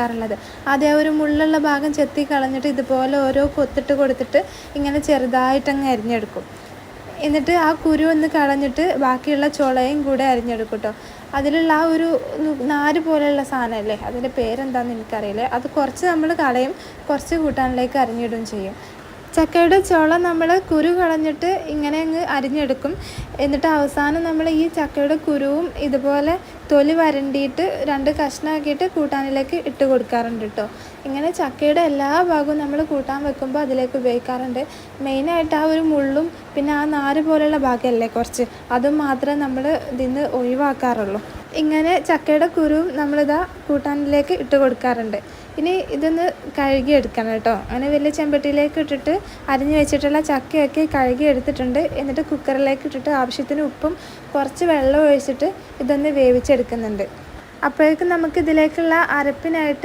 ഉണ്ടാക്കാറുള്ളത് ആദ്യം ഒരു മുള്ളുള്ള ഭാഗം ചെത്തി കളഞ്ഞിട്ട് ഇതുപോലെ ഓരോ കൊത്തിട്ട് കൊടുത്തിട്ട് ഇങ്ങനെ ചെറുതായിട്ടങ്ങ് അരിഞ്ഞെടുക്കും. എന്നിട്ട് ആ കുരു ഒന്ന് കളഞ്ഞിട്ട് ബാക്കിയുള്ള ചുളയും കൂടെ അരിഞ്ഞെടുക്കും കേട്ടോ അതിലുള്ള ആ ഒരു നാര് പോലെയുള്ള സാധനമല്ലേ? അതിന്റെ പേരെന്താണെന്ന് എനിക്കറിയില്ല. അത് കുറച്ച് നമ്മൾ കളയും കുറച്ച് കൂട്ടാനിലേക്ക് അരിഞ്ഞിടുകയും ചെയ്യും. ചക്കയുടെ ചുള നമ്മൾ കുരു കളഞ്ഞിട്ട് ഇങ്ങനെ അങ്ങ് അരിഞ്ഞെടുക്കും. എന്നിട്ട് അവസാനം നമ്മൾ ഈ ചക്കയുടെ കുരുവും ഇതുപോലെ തൊലി വരണ്ടിയിട്ട് രണ്ട് കഷ്ണമാക്കിയിട്ട് കൂട്ടാനിലേക്ക് ഇട്ട് കൊടുക്കാറുണ്ട് കേട്ടോ ഇങ്ങനെ ചക്കയുടെ എല്ലാ ഭാഗവും നമ്മൾ കൂട്ടാൻ വെക്കുമ്പോൾ അതിലേക്ക് ഉപയോഗിക്കാറുണ്ട്. മെയിനായിട്ട് ആ ഒരു മുള്ളും പിന്നെ ആ നാര് പോലെയുള്ള ഭാഗമല്ലേ കുറച്ച്? അതും മാത്രമേ നമ്മൾ ഇതിന്ന് ഒഴിവാക്കാറുള്ളൂ. ഇങ്ങനെ ചക്കയുടെ കുരുവും നമ്മളിതാ കൂട്ടാനിലേക്ക് ഇട്ട് കൊടുക്കാറുണ്ട്. ഇനി ഇതൊന്ന് കഴുകി എടുക്കണം കേട്ടോ. അങ്ങനെ വലിയ ചെമ്പട്ടിയിലേക്ക് ഇട്ടിട്ട് അരിഞ്ഞു വെച്ചിട്ടുള്ള ചക്കയൊക്കെ കഴുകി എടുത്തിട്ടുണ്ട്. എന്നിട്ട് കുക്കറിലേക്ക് ഇട്ടിട്ട് ആവശ്യത്തിന് ഉപ്പും കുറച്ച് വെള്ളം ഒഴിച്ചിട്ട് ഇതൊന്ന് വേവിച്ചെടുക്കുന്നുണ്ട്. അപ്പോഴേക്കും നമുക്ക് ഇതിലേക്കുള്ള അരപ്പിനായിട്ട്